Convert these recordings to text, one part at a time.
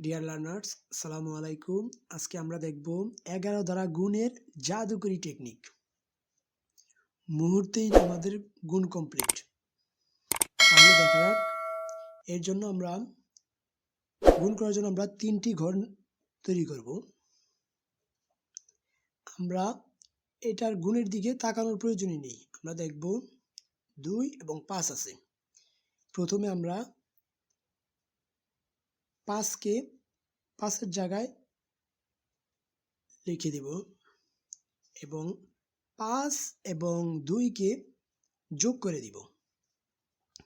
Dear learners সালামু আলাইকুম আজকে আমরা দেখব এগারো দ্বারা গুণের জাদুকরি টেকনিক মুহূর্তেই আমাদের গুণ কমপ্লিট তাহলে দেখা যাক, এর জন্য আমরা গুণ করার জন্য আমরা তিনটি ঘর তৈরি করব। আমরা এটার গুণের দিকে তাকানোর প্রয়োজনই নেই। আমরা দেখব দুই এবং পাঁচ আছে। প্রথমে আমরা পাঁচকে পাঁচের জায়গায় লিখে দেব এবং পাঁচ এবং দুইকে যোগ করে দিব।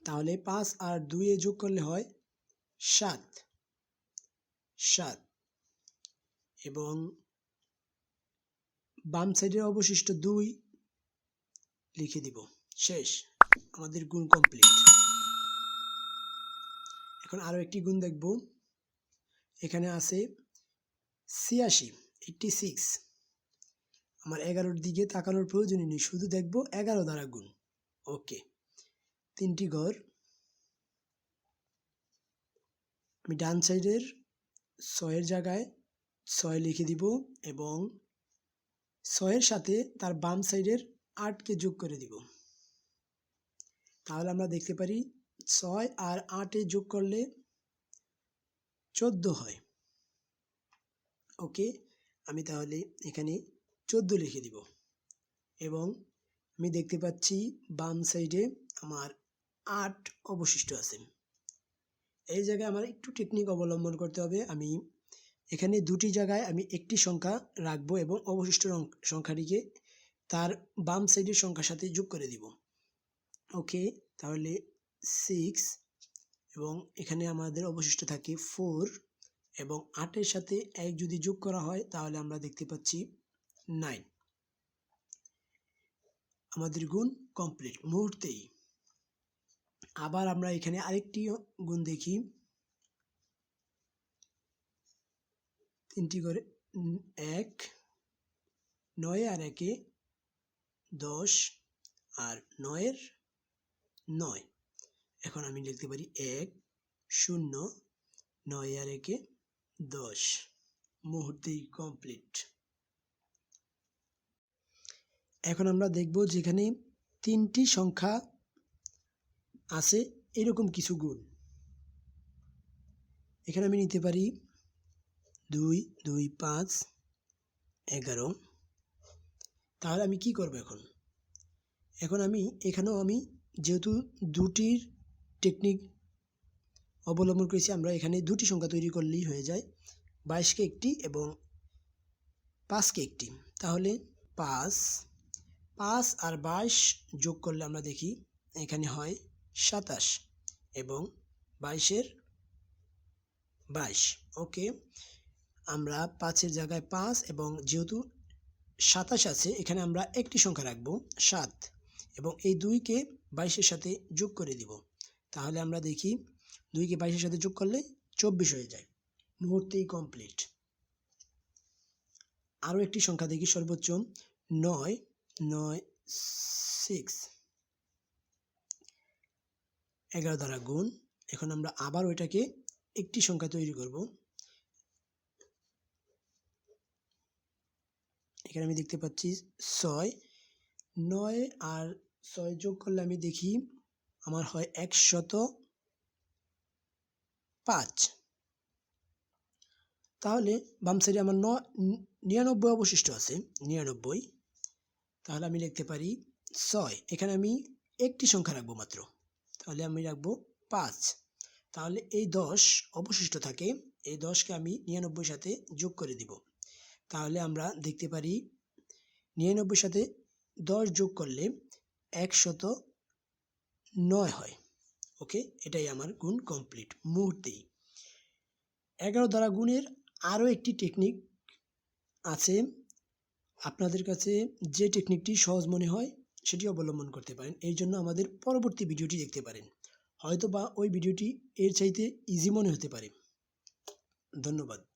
তাহলে পাঁচ আর দুইয়ে যোগ করলে হয় সাত। সাত। এবং বাম সাইডের অবশিষ্ট দুই লিখে দিব। শেষ। আমাদের গুণ কমপ্লিট এখন আরও একটি গুণ দেখব। এখানে আছে ছিয়াশি এইটটি সিক্স আমার এগারোর দিকে তাকানোর প্রয়োজনই নেই, শুধু দেখব এগারো দ্বারা গুণ। ওকে, তিনটি ঘর আমি ডান সাইডের ছয়ের জায়গায় ছয় লিখে দিব এবং ছয়ের সাথে তার বাম সাইডের আটকে যোগ করে দিব। তাহলে আমরা দেখতে পারি ছয় আর আটে যোগ করলে চোদ্দ হয়। ওকে? আমি তাহলে এখানে চোদ্দ লিখে দিব। এবং আমি দেখতে পাচ্ছি বাম সাইডে আমার আট অবশিষ্ট আছে। এই জায়গায় আমার একটু টেকনিক অবলম্বন করতে হবে। আমি এখানে দুটি জায়গায় আমি একটি সংখ্যা রাখব এবং অবশিষ্ট সংখ্যাটিকে তার বাম সাইডের সংখ্যার সাথে যোগ করে দিব। ওকে? তাহলে সিক্স এবং এখানে আমাদের অবশিষ্ট থাকে ফোর এবং আটের সাথে এক যদি যোগ করা হয়, তাহলে আমরা দেখতে পাচ্ছি নাইন আমাদের গুণ কমপ্লিট মুহূর্তেই। আবার আমরা এখানে আরেকটি গুণ দেখি। তিনটি করে এক, নয় আর একে দশ, আর নয়ের নয়। এখন আমি লিখতে পারি এক, শূন্য, নয় আর একে দশ। মুহূর্তেই কমপ্লিট এখন আমরা দেখব যেখানে তিনটি সংখ্যা আছে, এরকম কিছু গুণ। এখানে আমি নিতে পারি দুই দুই, পাঁচ, এগারো। তাহলে আমি কি করব এখন? এখন আমি, এখানেও আমি যেহেতু দুটির টেকনিক অবলম্বন করেছি, আমরা এখানে দুটি সংখ্যা তৈরি করলেই হয়ে যায়। বাইশকে একটি এবং পাঁচকে একটি। তাহলে পাঁচ পাঁচ আর বাইশ যোগ করলে আমরা দেখি এখানে হয় সাতাশ এবং বাইশের বাইশ। ওকে, আমরা পাঁচের জায়গায় পাঁচ এবং যেহেতু সাতাশ আছে, এখানে আমরা একটি সংখ্যা রাখব, সাত এবং এই দুইকে বাইশের সাথে যোগ করে দিব। তাহলে আমরা দেখি দুইকে বাইশের সাথে যোগ করলে চব্বিশ হয়ে যায়। মুহূর্তেই কমপ্লিট আরও একটি সংখ্যা দেখি সর্বোচ্চ নয় নয় সিক্স এগারো দ্বারা গুণ। এখন আমরা আবার ওইটাকে একটি সংখ্যা তৈরি করব। এখানে আমি দেখতে পাচ্ছি ছয়, নয় আর ছয় যোগ করলে আমি দেখি আমার হয় একশত পাঁচ। তাহলে বাম সাইডে আমার ন, নিরানব্বই অবশিষ্ট আছে, নিরানব্বই। তাহলে আমি লিখতে পারি ছয়। এখানে আমি একটি সংখ্যা রাখব মাত্র। তাহলে আমি রাখব পাঁচ। তাহলে এই দশ অবশিষ্ট থাকে, এই দশকে আমি নিরানব্বই সাথে যোগ করে দিব। তাহলে আমরা দেখতে পারি নিরানব্বই সাথে দশ যোগ করলে একশত নয় হয়। ওকে? এটাই আমার গুণ কমপ্লিট মুহূর্তেই। এগারো দ্বারা গুণের আরও একটি টেকনিক আছে। আপনাদের কাছে যে টেকনিকটি সহজ মনে হয়, সেটি অবলম্বন করতে পারেন। এই জন্য আমাদের পরবর্তী ভিডিওটি দেখতে পারেন। হয়তো বা ওই ভিডিওটি এর চাইতে ইজি মনে হতে পারে। ধন্যবাদ।